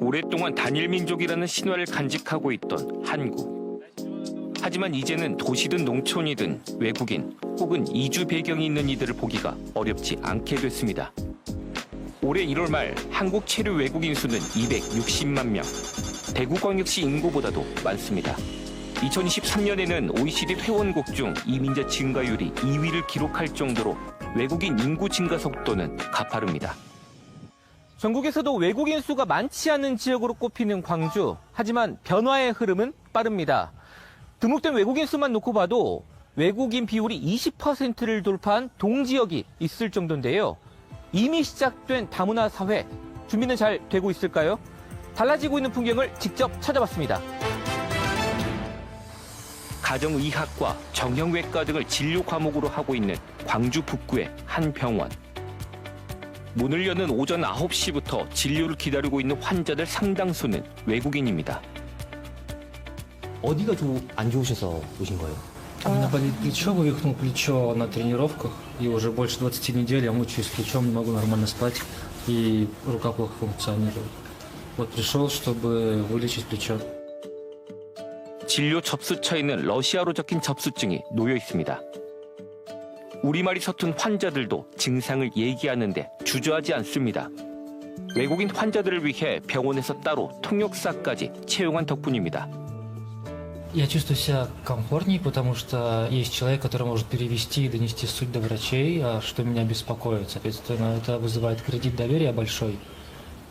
오랫동안 단일 민족이라는 신화를 간직하고 있던 한국. 하지만 이제는 도시든 농촌이든 외국인 혹은 이주 배경이 있는 이들을 보기가 어렵지 않게 됐습니다. 올해 1월 말 한국 체류 외국인 수는 260만 명. 대구광역시 인구보다도 많습니다. 2023년에는 OECD 회원국 중 이민자 증가율이 2위를 기록할 정도로 외국인 인구 증가 속도는 가파릅니다. 전국에서도 외국인 수가 많지 않은 지역으로 꼽히는 광주. 하지만 변화의 흐름은 빠릅니다. 등록된 외국인 수만 놓고 봐도 외국인 비율이 20%를 돌파한 동지역이 있을 정도인데요. 이미 시작된 다문화 사회, 준비는 잘 되고 있을까요? 달라지고 있는 풍경을 직접 찾아봤습니다. 가정의학과, 정형외과 등을 진료 과목으로 하고 있는 광주 북구의 한 병원. 문을 여는 오전 9시부터 진료를 기다리고 있는 환자들 상당수는 외국인입니다. 어디가 좀 안 좋으셔서 오신 거예요? У меня болит плечо, вывихнул плечо на тренировках, и уже больше 20 недель я мучаюсь плечом, не могу нормально спать, и рука плохо функционирует. Вот пришел, чтобы вылечить плечо. 진료 접수처에는 러시아로 적힌 접수증이 놓여 있습니다. 우리말이 서툰 환자들도 증상을 얘기하는데 주저하지 않습니다. 외국인 환자들을 위해 병원에서 따로 통역사까지 채용한 덕분입니다. Я чувствую себя комфортнее, потому что есть человек, который может перевести и донести суть до врачей, а что меня беспокоит. Соответственно, это вызывает кредит доверия большой.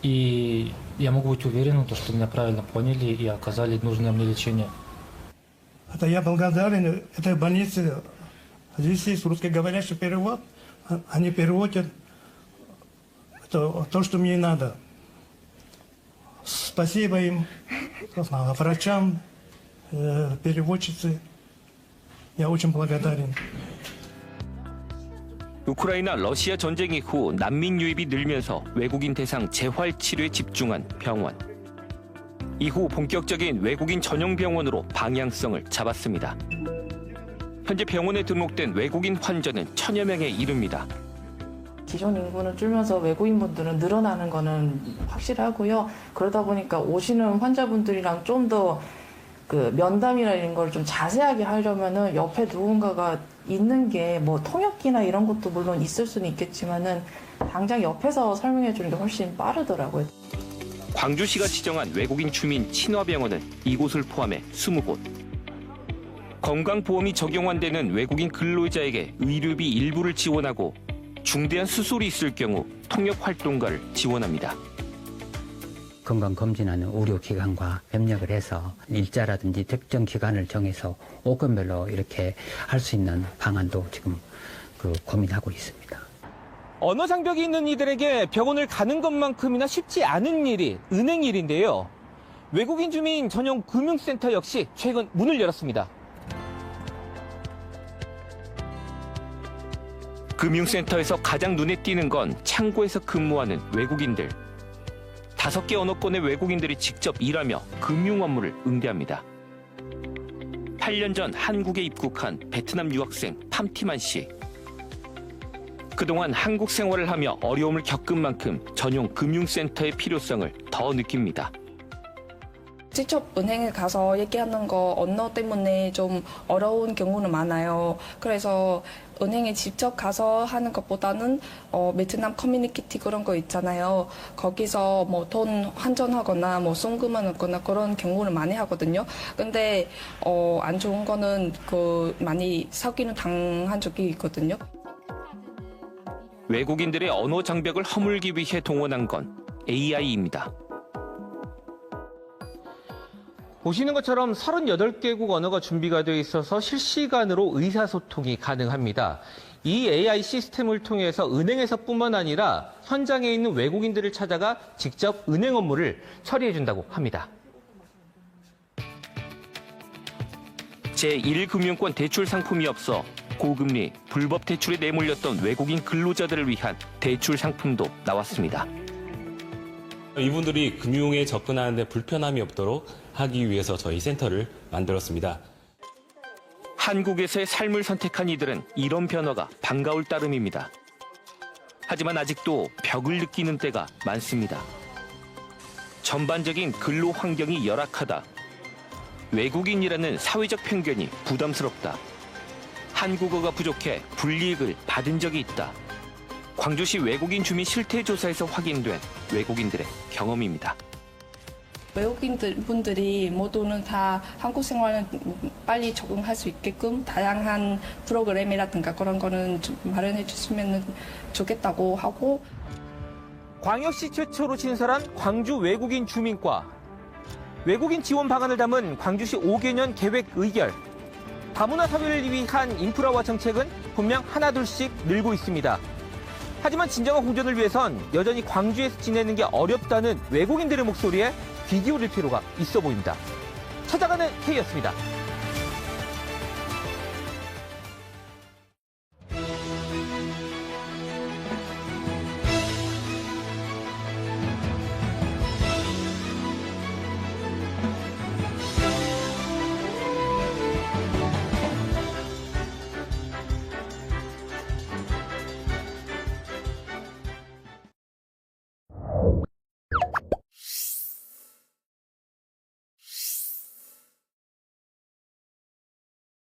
И я могу быть уверен, что меня правильно поняли и оказали нужное мне лечение. Это я благодарен этой больнице. Здесь есть русскоговорящий перевод. А- Они переводят это, то, что мне надо. Спасибо им, а, врачам, э, переводчице. Я очень благодарен. 우크라이나 러시아 전쟁 이후 난민 유입이 늘면서 외국인 대상 재활 치료에 집중한 병원. 이후 본격적인 외국인 전용 병원으로 방향성을 잡았습니다. 현재 병원에 등록된 외국인 환자는 천여 명에 이릅니다. 기존 인구는 줄면서 외국인분들은 늘어나는 거는 확실하고요. 그러다 보니까 오시는 환자분들이랑 좀 더 그 면담이나 이런 걸 좀 자세하게 하려면은 옆에 누군가가 있는 게 뭐 통역기나 이런 것도 물론 있을 수는 있겠지만은 당장 옆에서 설명해 주는 게 훨씬 빠르더라고요. 광주시가 지정한 외국인 주민 친화병원은 이곳을 포함해 20곳. 건강보험이 적용한 데는 외국인 근로자에게 의료비 일부를 지원하고 중대한 수술이 있을 경우 통역 활동가를 지원합니다. 건강검진하는 의료기관과 협력을 해서 일자라든지 특정 기간을 정해서 오건별로 이렇게 할 수 있는 방안도 지금 그 고민하고 있습니다. 언어 장벽이 있는 이들에게 병원을 가는 것만큼이나 쉽지 않은 일이 은행 일인데요. 외국인 주민 전용 금융센터 역시 최근 문을 열었습니다. 금융센터에서 가장 눈에 띄는 건 창고에서 근무하는 외국인들. 다섯 개 언어권의 외국인들이 직접 일하며 금융 업무를 응대합니다. 8년 전 한국에 입국한 베트남 유학생 팜티만 씨. 그동안 한국 생활을 하며 어려움을 겪은 만큼 전용 금융센터의 필요성을 더 느낍니다. 직접 은행에 가서 얘기하는 거 언어 때문에 좀 어려운 경우는 많아요. 그래서 은행에 직접 가서 하는 것보다는 어, 베트남 커뮤니티 그런 거 있잖아요. 거기서 뭐 돈 환전하거나 뭐 송금을 하거나 그런 경우를 많이 하거든요. 근데 어, 안 좋은 거는 그 많이 사기는 당한 적이 있거든요. 외국인들의 언어 장벽을 허물기 위해 동원한 건 AI입니다. 보시는 것처럼 38개국 언어가 준비가 되어 있어서 실시간으로 의사소통이 가능합니다. 이 AI 시스템을 통해서 은행에서뿐만 아니라 현장에 있는 외국인들을 찾아가 직접 은행 업무를 처리해 준다고 합니다. 제1금융권 대출 상품이 없어 고금리, 불법 대출에 내몰렸던 외국인 근로자들을 위한 대출 상품도 나왔습니다. 이분들이 금융에 접근하는데 불편함이 없도록 하기 위해서 저희 센터를 만들었습니다. 한국에서의 삶을 선택한 이들은 이런 변화가 반가울 따름입니다. 하지만 아직도 벽을 느끼는 때가 많습니다. 전반적인 근로 환경이 열악하다. 외국인이라는 사회적 편견이 부담스럽다. 한국어가 부족해 불이익을 받은 적이 있다. 광주시 외국인 주민 실태 조사에서 확인된 외국인들의 경험입니다. 외국인들 분들이 모두는 다 한국 생활을 빨리 적응할 수 있게끔 다양한 프로그램이라든가 그런 거는 좀 마련해 주시면 좋겠다고 하고 광역시 최초로 신설한 광주 외국인 주민과 외국인 지원 방안을 담은 광주시 5개년 계획 의결 다문화 사회를 위한 인프라와 정책은 분명 하나둘씩 늘고 있습니다. 하지만 진정한 공존을 위해선 여전히 광주에서 지내는 게 어렵다는 외국인들의 목소리에 귀 기울일 필요가 있어 보입니다. 찾아가는 K였습니다.